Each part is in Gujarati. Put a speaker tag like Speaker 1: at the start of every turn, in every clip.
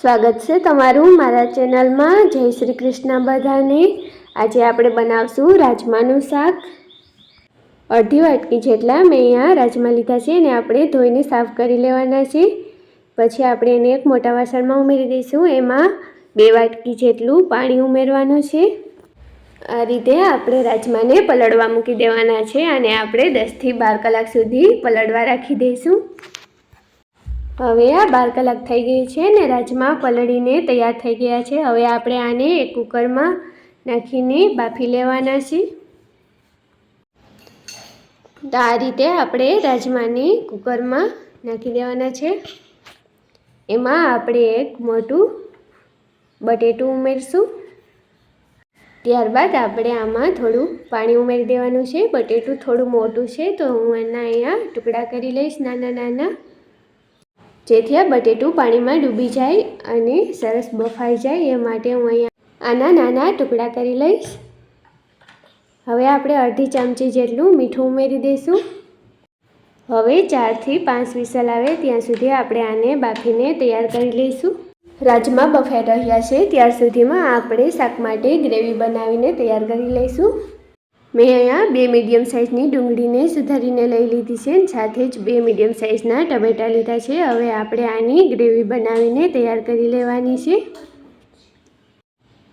Speaker 1: સ્વાગત છે તમારું મારા ચેનલમાં. જય શ્રી કૃષ્ણ બધાને. આજે આપણે બનાવશું રાજમાનું શાક. અડધી વાટકી જેટલા મેં અહીંયા રાજમા લીધા છે અને આપણે ધોઈને સાફ કરી લેવાના છે. પછી આપણે એને એક મોટા વાસણમાં ઉમેરી દઈશું. એમાં બે વાટકી જેટલું પાણી ઉમેરવાનું છે. આ રીતે આપણે રાજમાને પલળવા મૂકી દેવાના છે અને આપણે દસથી બાર કલાક સુધી પલળવા રાખી દઈશું. હવે આ બાર કલાક થઈ ગઈ છે ને રાજમા પલળીને તૈયાર થઈ ગયા છે. હવે આપણે આને એક કુકરમાં નાખીને બાફી લેવાના છે. તો આ રીતે આપણે રાજમાને કુકરમાં નાખી દેવાના છે. એમાં આપણે એક મોટું બટેટું ઉમેરશું. ત્યારબાદ આપણે આમાં થોડું પાણી ઉમેરી દેવાનું છે. બટેટું થોડું મોટું છે તો હું એના અહીંયા ટુકડા કરી લઈશ નાના નાના. જેથી આ બટેટું પાણીમાં ડૂબી જાય અને સરસ બફાઈ જાય એ માટે હું અહીંયા આના નાના ટુકડા કરી લઈશ. હવે આપણે અડધી ચમચી જેટલું મીઠું ઉમેરી દઈશું. હવે ચારથી પાંચ વિસલ આવે ત્યાં સુધી આપણે આને બાફીને તૈયાર કરી લઈશું. રાજમા બફાઈ રહ્યા છે, ત્યાર સુધીમાં આપણે શાક માટે ગ્રેવી બનાવીને તૈયાર કરી લઈશું. મેં અહીંયા બે મીડિયમ સાઇઝની ડુંગળીને સુધારીને લઈ લીધી છે સાથે જ બે મીડિયમ સાઇઝના ટમેટાં લીધા છે. હવે આપણે આની ગ્રેવી બનાવીને તૈયાર કરી લેવાની છે.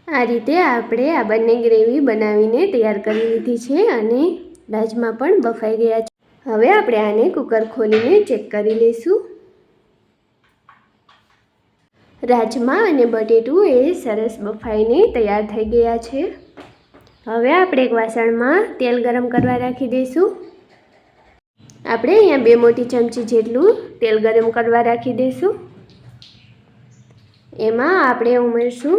Speaker 1: આ રીતે આપણે આ બંને ગ્રેવી બનાવીને તૈયાર કરી લીધી છે અને રાજમા પણ બફાઈ ગયા છે. હવે આપણે આને કુકર ખોલીને ચેક કરી લઈશું. રાજમા અને બટેટું એ સરસ બફાઈને તૈયાર થઈ ગયા છે. હવે આપણે એક વાસણમાં તેલ ગરમ કરવા રાખી દઈશું. આપણે અહીંયા બે મોટી ચમચી જેટલું તેલ ગરમ કરવા રાખી દઈશું. એમાં આપણે ઉમેરશું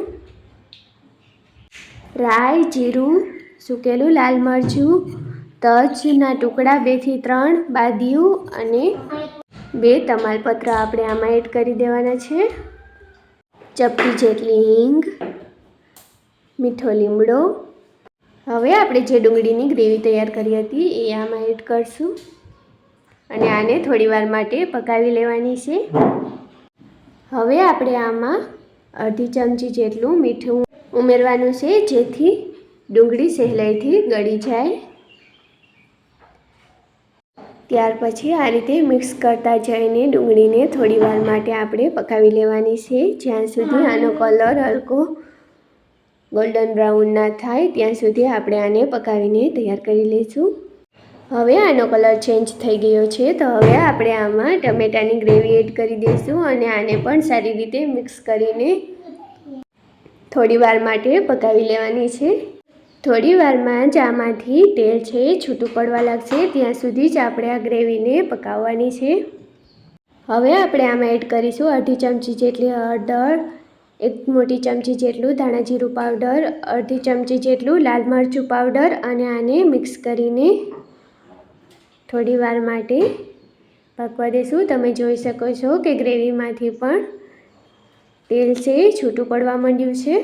Speaker 1: રાઈ, જીરું, સૂકેલું લાલ મરચું, તજના ટુકડા બેથી ત્રણ, બાદિયું અને બે તમાલપત્ર આપણે આમાં એડ કરી દેવાના છે. ચપટી જેટલી હિંગ, મીઠો લીમડો હવે આપણે જે ડુંગળીની ગ્રેવી તૈયાર કરી હતી એ આમાં એડ કરશું. અને આને થોડીવાર માટે પકાવી લેવાની છે. હવે આપણે આમાં અડધી ચમચી જેટલું મીઠું ઉમેરવાનું છે, જેથી ડુંગળી સહેલાઈથી ગળી જાય. ત્યાર પછી આ રીતે મિક્સ કરતા જઈને ડુંગળીને થોડીવાર માટે આપણે પકાવી લેવાની છે. જ્યાં સુધી આનો કલર હલકો ગોલ્ડન બ્રાઉન ના થાય, ત્યાં સુધી આપણે આને પકાવીને તૈયાર કરી લઈશું. હવે આનો કલર ચેન્જ થઈ ગયો છે, તો હવે આપણે આમાં ટમેટાની ગ્રેવી એડ કરી દઈશું અને આને પણ સારી રીતે મિક્સ કરીને થોડી વાર માટે પકાવી લેવાની છે. થોડી વારમાં જ આમાંથી તેલ છે છૂટું પડવા લાગશે, ત્યાં સુધી જ આપણે આ ગ્રેવીને પકાવવાની છે. હવે આપણે આમાં એડ કરીશું અઢી ચમચી જેટલી હળદર એક મોટી ચમચી જેટલું ધાણા જીરું પાવડર અડધી ચમચી જેટલું લાલ મરચું પાવડર અને આને મિક્સ કરીને થોડી વાર માટે પકવા દઈશું તમે જોઈ શકો છો કે ગ્રેવીમાંથી પણ તેલ છે, છૂટું પડવા માંડ્યું છે.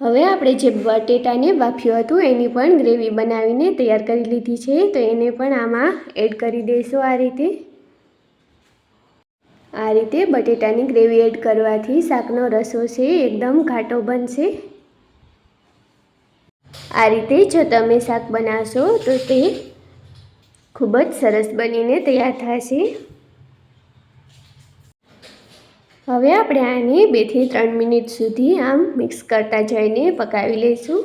Speaker 1: હવે આપણે જે બટેટાને બાફ્યું હતું એની પણ ગ્રેવી બનાવીને તૈયાર કરી લીધી છે. તો એને પણ આમાં એડ કરી દઈશું આ રીતે. આ રીતે બટેટાની ગ્રેવી એડ કરવાથી શાકનો રસો છે એકદમ ઘાટો બનશે. આ રીતે જો તમે શાક બનાવશો તો તે ખૂબ જ સરસ બનીને તૈયાર થશે. હવે આપણે આને બેથી ત્રણ મિનિટ સુધી આમ મિક્સ કરતા જઈને પકાવી લઈશું.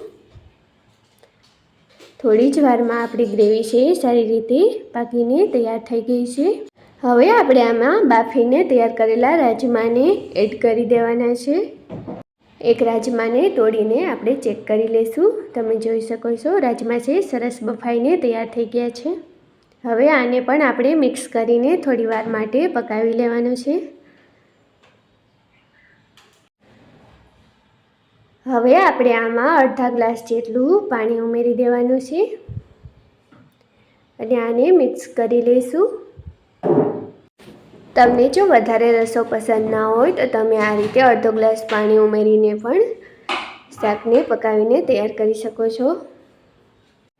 Speaker 1: થોડી જ વારમાં આપણી ગ્રેવી છે સારી રીતે પાકીને તૈયાર થઈ ગઈ છે. હવે આપણે આમાં બાફીને તૈયાર કરેલા રાજમાને એડ કરી દેવાના છે. એક રાજમાને તોડીને આપણે ચેક કરી લઈશું. તમે જોઈ શકો છો, રાજમા છે, સરસ બફાઈને તૈયાર થઈ ગયા છે. હવે આને પણ આપણે મિક્સ કરીને થોડી વાર માટે પકાવી લેવાનું છે. હવે આપણે આમાં અડધા ગ્લાસ જેટલું પાણી ઉમેરી દેવાનું છે. અને આને મિક્સ કરી લઈશું. તમને જો વધારે રસો પસંદ ના હોય તો તમે આ રીતે અડધો ગ્લાસ પાણી ઉમેરીને પણ શાકને પકાવીને તૈયાર કરી શકો છો.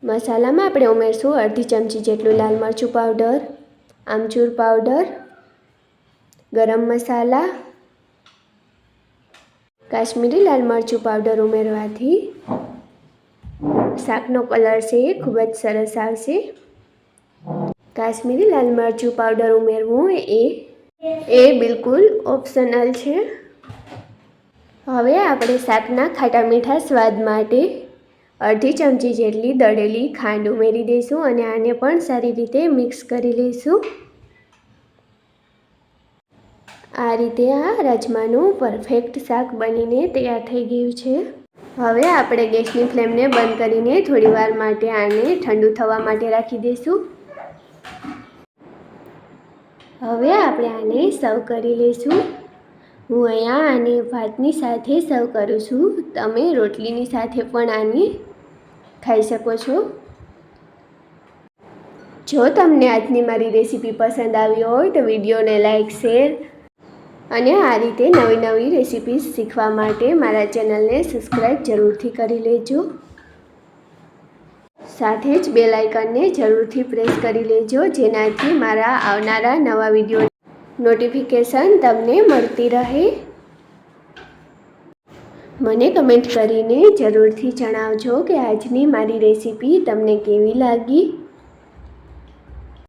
Speaker 1: મસાલામાં આપણે ઉમેરશું અડધી ચમચી જેટલું લાલ મરચું પાવડર, આમચૂર પાવડર, ગરમ મસાલા, કાશ્મીરી લાલ મરચું પાવડર ઉમેરવાથી શાકનો કલર છે એ ખૂબ જ સરસ આવશે. કાશ્મીરી લાલ મરચું પાવડર ઉમેરવું એ એ બિલકુલ ઓપ્શનલ છે. હવે આપણે શાકના ખાટા મીઠા સ્વાદ માટે અડધી ચમચી જેટલી દળેલી ખાંડ ઉમેરી દઈશું અને આને પણ સારી રીતે મિક્સ કરી લઈશું. આ રીતે આ રાજમાનું પરફેક્ટ શાક બનીને તૈયાર થઈ ગયું છે. હવે આપણે ગેસની ફ્લેમને બંધ કરીને થોડી વાર માટે આને ઠંડુ થવા માટે રાખી દઈશું. હવે આપણે આને સર્વ કરી લઈશું. હું અહીંયા આને ભાતની સાથે સર્વ કરું છું. તમે રોટલીની સાથે પણ આને ખાઈ શકો છો. જો તમને આજની મારી રેસીપી પસંદ આવી હોય તો વિડીયોને લાઇક શેર અને આ રીતે નવી નવી રેસીપી શીખવા માટે મારા ચેનલને સબસ્ક્રાઈબ જરૂરથી કરી લેજો. સાથે જ બેલ આઇકનને જરૂરથી પ્રેસ કરી લેજો, જેનાથી મારા આવનારા નવા વીડિયો નોટિફિકેશન તમને મળતી રહે. મને કમેન્ટ કરીને જરૂરથી જણાવજો કે આજની મારી રેસીપી તમને કેવી લાગી.